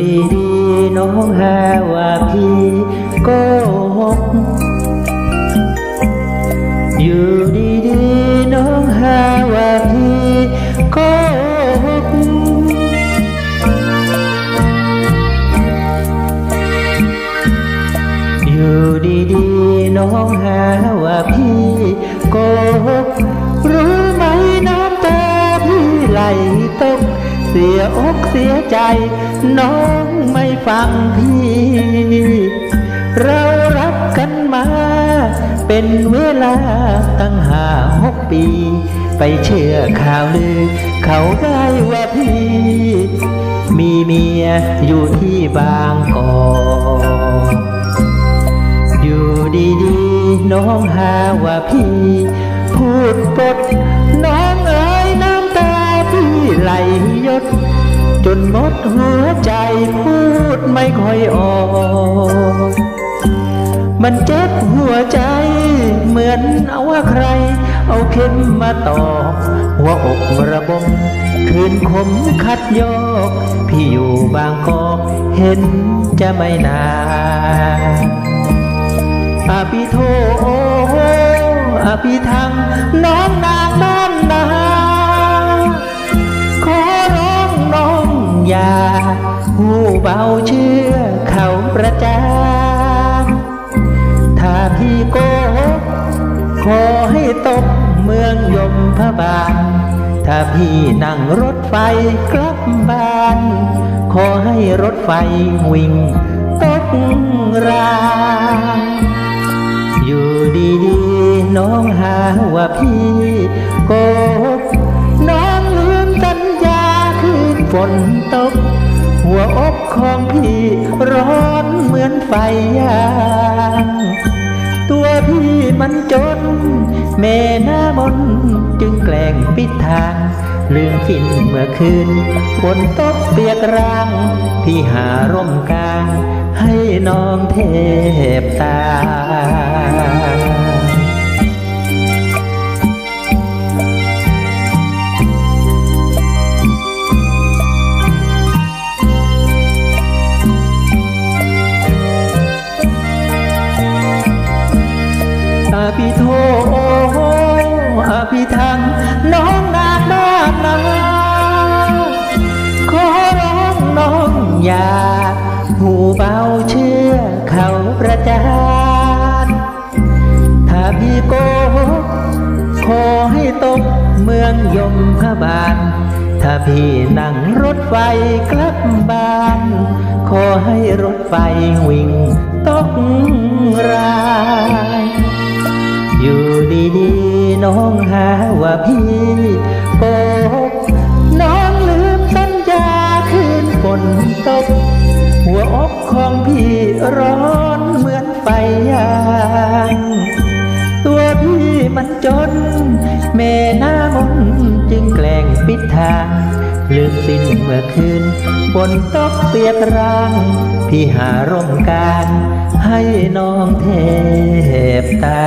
ดีๆ น้องหาว่าพี่โกหก ยอกเสียใจ น้องไม่ฟังพี่ เรารักกันมา เป็นเวลาตั้งห้าหกปี ไปเชื่อข่าวลือ เขาได้ว่าพี่ มีเมียอยู่ที่บางกอกอยู่ดีๆ น้องหาว่าพี่ พูดปด ไหลยด จนหมดหัวใจพูดไม่ค่อยออก มันเจ็บหัวใจ เหมือนเอาว่าใคร เอาเข็มมาตอกหัวอกระบมคืนคมคัดยอกพี่อยู่บางกอกเห็นจะไม่นานอาพี่โทโออาพี่ทางน้องนางน้า ยาหูเบาเชื่อเขาประจานถ้าพี่โกหกขอให้ตกเมืองยมพบาลถ้าพี่นั่งรถไฟกลับบ้าน ขอให้รถไฟวิ่งตกรางอยู่ดีๆน้องหาว่าพี่โก นตก หัวอกของพี่ร้อนเหมือนไฟยางตัวพี่มันจนแม่หน้ามนจึงแกล้งปิดทางลืมกินเมื่อคืนฝนตกเปียกร่าง พี่หาร่มกลาง ให้น้องเทบตา อาพี่โทออาพี่ทางน้องนาบ้านนาขอร้องน้องอย่าหูเบาเชื่อเขาประจานถ้าพี่โกหกขอให้ตกเมืองยมพบาลถ้าพี่นั่งรถไฟกลับบ้าน ขอให้รถไฟวิ่งตกรางอยู่ ดีๆ น้องหาว่าพี่โกหกน้องลืมสัญญาคืนฝนตก หัวอกของพี่ร้อนเหมือนไฟยางตัวพี่มันจนแม่หน้ามนจึงแกล้งปิดทางลืมสิ้นเมื่อคืนฝนตกเปียกร่าง พี่หาร่มกลางให้น้องเทบตา